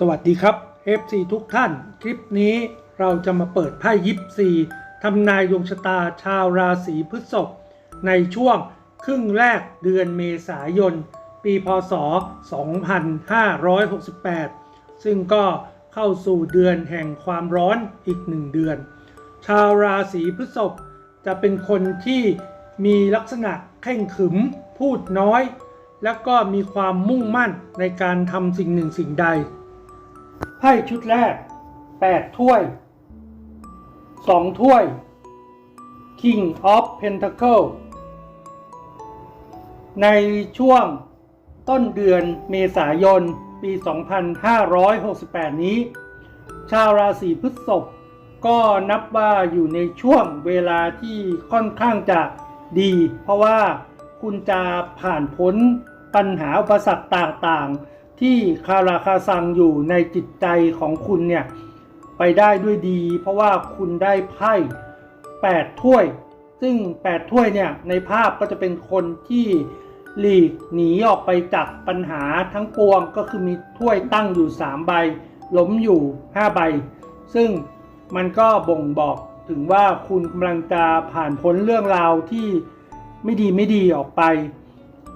สวัสดีครับ FC ทุกท่าน คลิปนี้เราจะมาเปิดไพ่ยิปซีทำนายดวงชะตาชาวราศีพฤษภในช่วงครึ่งแรกเดือนเมษายน ปีพศ 2568 ซึ่งก็เข้าสู่เดือนแห่งความร้อนอีกหนึ่งเดือน ชาวราศีพฤษภจะเป็นคนที่มีลักษณะเข่งขึมพูดน้อย และก็มีความมุ่งมั่นในการทำสิ่งหนึ่งสิ่งใด ไพ่ชุดแรก 8 ถ้วย 2 ถ้วย King of Pentacle ในช่วงต้นเดือนเมษายน ปี 2568 นี้ ชาวราศีพฤษภก็นับว่าอยู่ในช่วงเวลาที่ค่อนข้างจะดี เพราะว่าคุณจะผ่านพ้นปัญหาอุปสรรคต่างๆ ที่คาราคาซังอยู่ในจิตใจของคุณเนี่ยไปได้ด้วยดี เพราะว่าคุณได้ไพ่8ถ้วย ซึ่ง 8 ถ้วยเนี่ยในภาพก็จะเป็นคนที่หลีกหนีออกไปจากปัญหาทั้งปวงก็คือมีถ้วยตั้งอยู่ 3 ใบ ล้มอยู่ 5 ใบ ซึ่งมันก็บ่งบอกถึงว่าคุณกำลังจะผ่านพ้นเรื่องราวที่ไม่ดีไม่ดีออกไป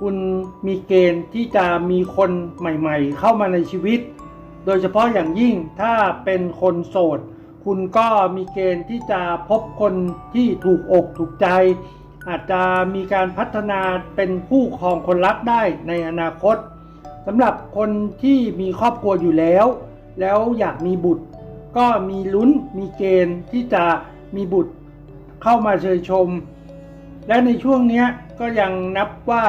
คุณมีเกณฑ์ที่จะมีคนใหม่ๆ เข้ามาในชีวิต โดยเฉพาะอย่างยิ่งถ้าเป็นคนโสด คุณก็มีเกณฑ์ที่จะพบคนที่ถูกอกถูกใจ อาจจะมีการพัฒนาเป็นผู้ครองคนรักได้ในอนาคตสำหรับคนที่มีครอบครัวอยู่แล้ว แล้วอยากมีบุตร ก็มีลุ้นมีเกณฑ์ที่จะมีบุตรเข้ามาเชยชม และในช่วงนี้ก็ยังนับว่า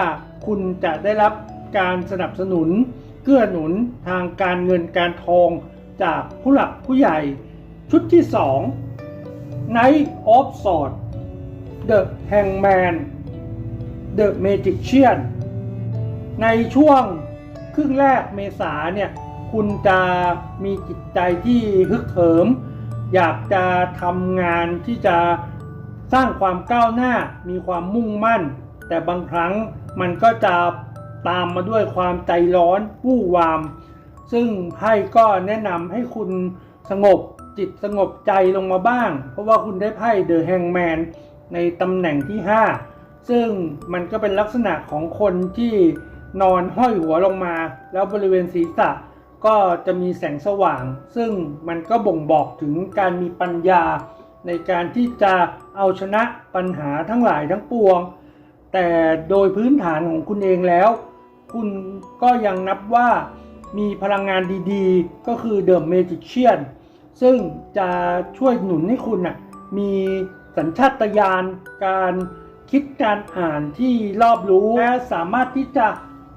คุณจะได้รับการสนับสนุน เกื้อหนุนทางการเงินการทองจากผู้หลักผู้ใหญ่ ชุดที่ 2 Knight of Swords The Hangman The Magician ในช่วงครึ่งแรกเมษาเนี่ยคุณจะมีจิตใจที่ฮึกเหิม อยากจะทำงานที่จะสร้างความก้าวหน้ามีความมุ่งมั่น แต่บางครั้งมันก็จะตามมาด้วยความใจร้อนวู่วาม ซึ่งไพ่ก็แนะนำให้คุณสงบจิตสงบใจลงมาบ้าง เพราะว่าคุณได้ไพ่เดอะแฮงแมนในตำแหน่งที่ 5 ซึ่งมันก็เป็นลักษณะของคนที่นอนห้อยหัวลงมา แล้วบริเวณศีรษะก็จะมีแสงสว่าง ซึ่งมันก็บ่งบอกถึงการมีปัญญา ในการที่จะเอาชนะปัญหาทั้งหลายทั้งปวง แต่โดยพื้นฐานของคุณเองแล้ว คุณก็ยังนับว่ามีพลังงานดีๆ ก็คือเด e เมจิเชียนซึ่งจะช่วยหนุนให้คุณน่ะมีสัญชาตญาณการคิดการอ่านที่รอบรู้และสามารถที่จะ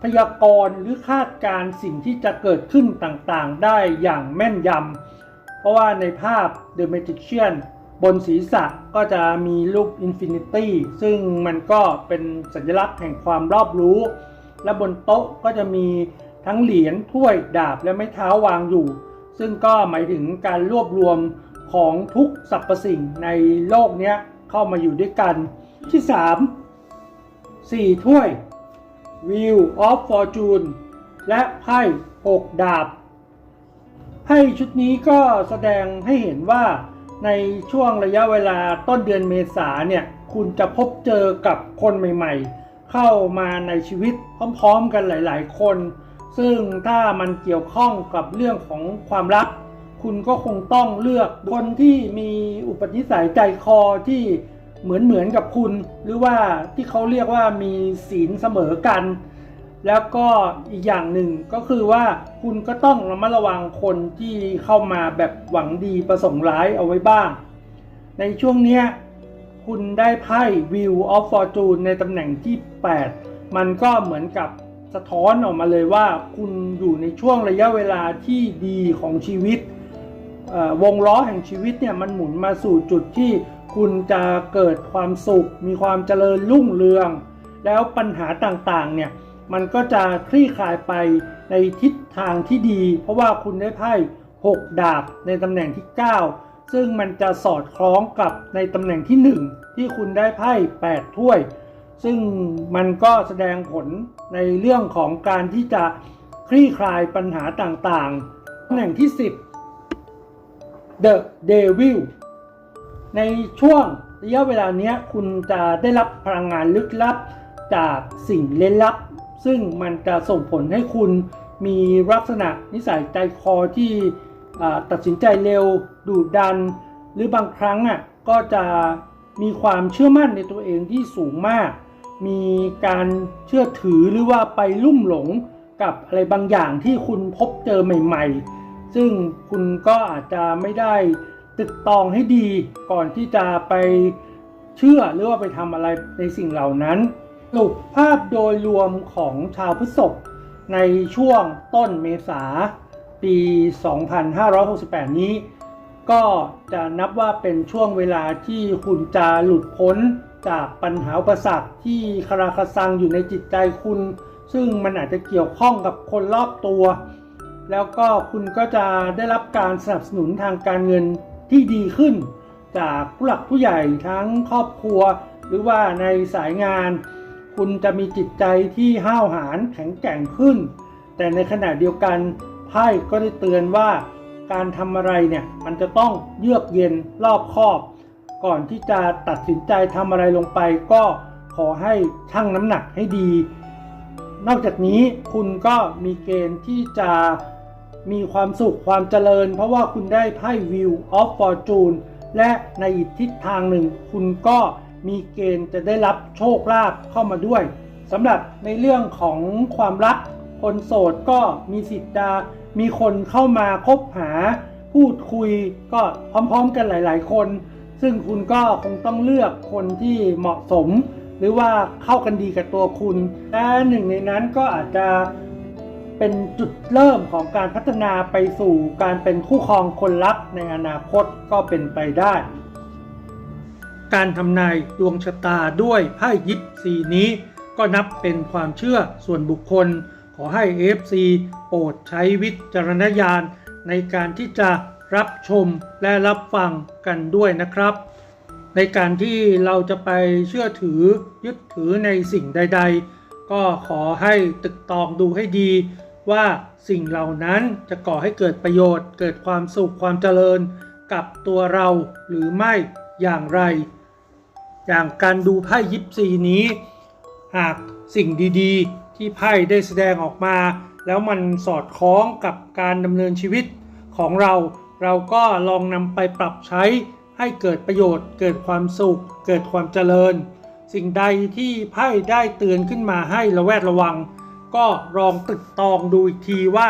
พยากรณ์หรือคาดการณ์สิ่งที่จะเกิดขึ้นต่างๆ ได้อย่างแม่นยำเพราะว่าในภาพ The Magician บนศีรษะก็จะมีรูป Infinity ซึ่งมันก็เป็นสัญลักษณ์แห่งความรอบรู้ และบนโต๊ะก็จะมีทั้งเหรียญถ้วยดาบและไม้เท้าวางอยู่ ซึ่งก็หมายถึงการรวบรวมของทุกสรรพสิ่งในโลกนี้เข้ามาอยู่ด้วยกัน ที่ 3 4 ถ้วย Wheel of Fortune และไพ่6ดาบไพ่ชุดนี้ก็แสดงให้เห็นว่า ในช่วงระยะเวลาต้นเดือนเมษาเนี่ยคุณจะพบเจอกับคนใหม่ๆ เข้ามาในชีวิตพร้อมๆกันหลายๆ คน ซึ่งถ้ามันเกี่ยวข้องกับเรื่องของความรัก คุณก็คงต้องเลือกคนที่มีอุปนิสัยใจคอที่เหมือนเหมือนๆกับคุณ หรือว่าที่เขาเรียกว่ามีศีลเสมอกัน แล้วก็อีกอย่างหนึ่งก็คือว่าคุณก็ต้องระมัดระวังคนที่เข้ามาแบบหวังดีประสงค์ร้ายเอาไว้บ้าง ในช่วงเนี้ยคุณได้ไพ่ View of Fortune ในตำแหน่งที่ 8 มันก็เหมือนกับสะท้อนออกมาเลยว่าคุณอยู่ในช่วงระยะเวลาที่ดีของชีวิต วงล้อแห่งชีวิตเนี่ยมันหมุนมาสู่จุดที่คุณจะเกิดความสุข มีความเจริญรุ่งเรือง แล้วปัญหาต่างๆเนี่ย มันก็จะคลี่คลายไปในทิศทางที่ดี เพราะว่าคุณได้ไพ่6 ดาบในตำแหน่งที่ 9 ซึ่งมันจะสอดคล้องกับในตำแหน่งที่ 1 ที่คุณได้ไพ่8ถ้วย ซึ่งมันก็แสดงผลในเรื่องของการที่จะคลี่คลายปัญหาต่างๆ ตำแหน่งที่ 10 The Devil ในช่วงระยะเวลาเนี้ยคุณจะได้รับพลังงานลึกลับจากสิ่งเล่นลับ ซึ่งมันจะส่งผลให้คุณมีลักษณะนิสัยใจคอที่ตัดสินใจเร็วดุดัน หรือบางครั้งอะก็จะมีความเชื่อมั่นในตัวเองที่สูงมาก มีการเชื่อถือหรือว่าไปลุ่มหลงกับอะไรบางอย่างที่คุณพบเจอใหม่ ๆ ซึ่งคุณก็อาจจะไม่ได้ตึกตองให้ดีก่อนที่จะไปเชื่อหรือว่าไปทำอะไรในสิ่งเหล่านั้น รุปภาพโดยรวมของชาวพฤษภในช่วงต้นเมษาปี 2568 นี้ ก็จะนับว่าเป็นช่วงเวลาที่คุณจะหลุดพ้นจากปัญหาอุปสรรคที่คาราคาซังอยู่ในจิตใจคุณ ซึ่งมันอาจจะเกี่ยวข้องกับคนรอบตัว แล้วก็คุณก็จะได้รับการสนับสนุนทางการเงินที่ดีขึ้น จากผู้หลักผู้ใหญ่ทั้งครอบครัว หรือว่าในสายงาน คุณจะมีจิตใจที่ห้าวหาญแข็งแกร่งขึ้น แต่ในขณะเดียวกันไพ่ก็ได้เตือนว่าการทำอะไรเนี่ยมันจะต้องเยือกเย็นรอบคอบ ก่อนที่จะตัดสินใจทำอะไรลงไปก็ขอให้ชั่งน้ำหนักให้ดี นอกจากนี้คุณก็มีเกณฑ์ที่จะมีความสุขความเจริญ เพราะว่าคุณได้ไพ่ View of Fortune และในอีกทิศทางหนึ่ง คุณก็ มีเกณฑ์จะได้รับโชคลาภเข้ามาด้วยสำหรับในเรื่องของความรัก คนโสดก็มีสิทธิ์จะมีคนเข้ามาคบหา พูดคุยก็พร้อมๆกันหลาย ๆ คน ซึ่งคุณก็คงต้องเลือกคนที่เหมาะสม หรือว่าเข้ากันดีกับตัวคุณและหนึ่งในนั้นก็อาจจะเป็นจุดเริ่มของการพัฒนาไปสู่การเป็นคู่ครองคนรักในอนาคตก็เป็นไปได้ การทำนายดวงชะตาด้วยไพ่ยิปซีนี้ ก็นับเป็นความเชื่อส่วนบุคคล ขอให้ FC โปรดใช้วิจารณญาณในการที่จะรับชมและรับฟังกันด้วยนะครับ ในการที่เราจะไปเชื่อถือยึดถือในสิ่งใด ๆ ก็ขอให้ตึกตองดูให้ดี ว่าสิ่งเหล่านั้นจะก่อให้เกิดประโยชน์ เกิดความสุขความเจริญกับตัวเราหรือไม่อย่างไร อย่างการดูไพ่ยิปซีนี้ หากสิ่งดีๆ ที่ไพ่ได้แสดงออกมา แล้วมันสอดคล้องกับการดำเนินชีวิตของเรา เราก็ลองนำไปปรับใช้ให้เกิดประโยชน์ เกิดความสุข เกิดความเจริญ สิ่งใดที่ไพ่ได้เตือนขึ้นมาให้ระแวดระวัง ก็ลองตึกตองดูอีกทีว่า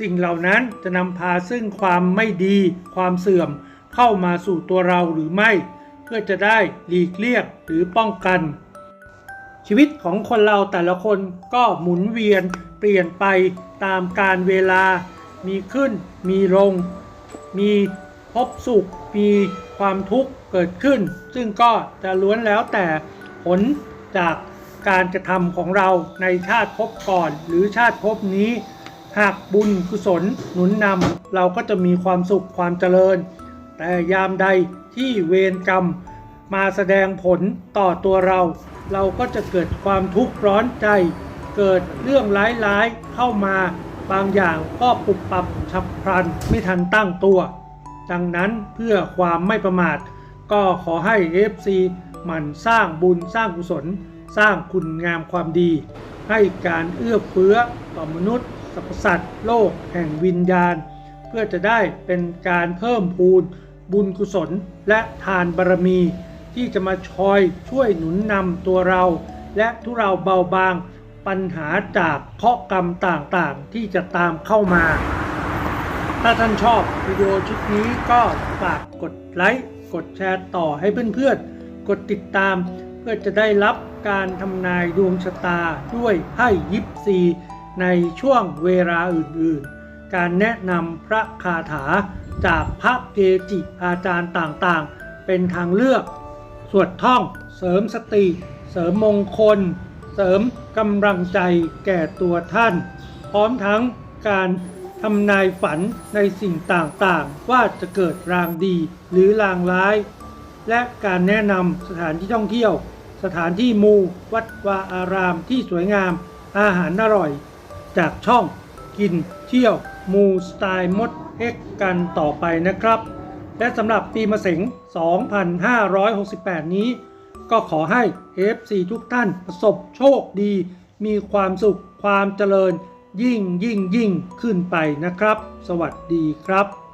สิ่งเหล่านั้นจะนำพาซึ่งความไม่ดี ความเสื่อมเข้ามาสู่ตัวเราหรือไม่ พื่อจะได้หลีกเลี่ยงหรือป้องกัน ชีวิตของคนเราแต่ละคนก็หมุนเวียนเปลี่ยนไปตามการเวลา มีขึ้น มีลง มีพบสุข มีความทุกข์เกิดขึ้น ซึ่งก็จะล้วนแล้วแต่ผลจากการกระทำของเราในชาติภพก่อนหรือชาติภพนี้ หากบุญกุศลหนุนนำเราก็จะมีความสุขความเจริญ แต่ยามใดที่เวรกรรมมาแสดงผลต่อตัวเรา เราก็จะเกิดความทุกข์ร้อนใจ เกิดเรื่องร้ายๆเข้ามาบางอย่างก็ปุบปับฉับพลันไม่ทันตั้งตัว ดังนั้นเพื่อความไม่ประมาท ก็ขอให้ FC หมั่นสร้างบุญสร้างกุศล สร้างคุณงามความดี ให้การเอื้อเฟื้อต่อมนุษย์สรรพสัตว์โลกแห่งวิญญาณ เพื่อจะได้เป็นการเพิ่มพูน บุญกุศลและทานบารมี ที่จะมาชอยช่วยหนุนนำตัวเรา และทุเราเบาบางปัญหาจากเคราะห์กรรมต่างๆ ที่จะตามเข้ามา ถ้าท่านชอบวิดีโอชุดนี้ก็ฝากกดไลค์กดแชร์ต่อให้เพื่อนๆ กดติดตามเพื่อจะได้รับการทำนายดวงชะตาด้วยไพ่ยิปซีในช่วงเวลาอื่นๆ การแนะนำพระคาถาจากพระเกจิอาจารย์ต่างๆ เป็นทางเลือก สวดท่อง เสริมสติ เสริมมงคล เสริมกำลังใจแก่ตัวท่าน พร้อมทั้งการทำนายฝันในสิ่งต่างๆ ว่าจะเกิดรางดีหรือรางร้าย และการแนะนำสถานที่ท่องเที่ยว สถานที่มูวัดวาอารามที่สวยงาม อาหารอร่อย จากช่องกินเที่ยว มูสไตล์มดเอ็กกันต่อไปนะครับ และสำหรับปีมะเสง 2568 นี้ ก็ขอให้ FC ทุกท่านประสบโชคดี มีความสุขความเจริญยิ่งยิ่งยิ่งขึ้นไปนะครับ สวัสดีครับ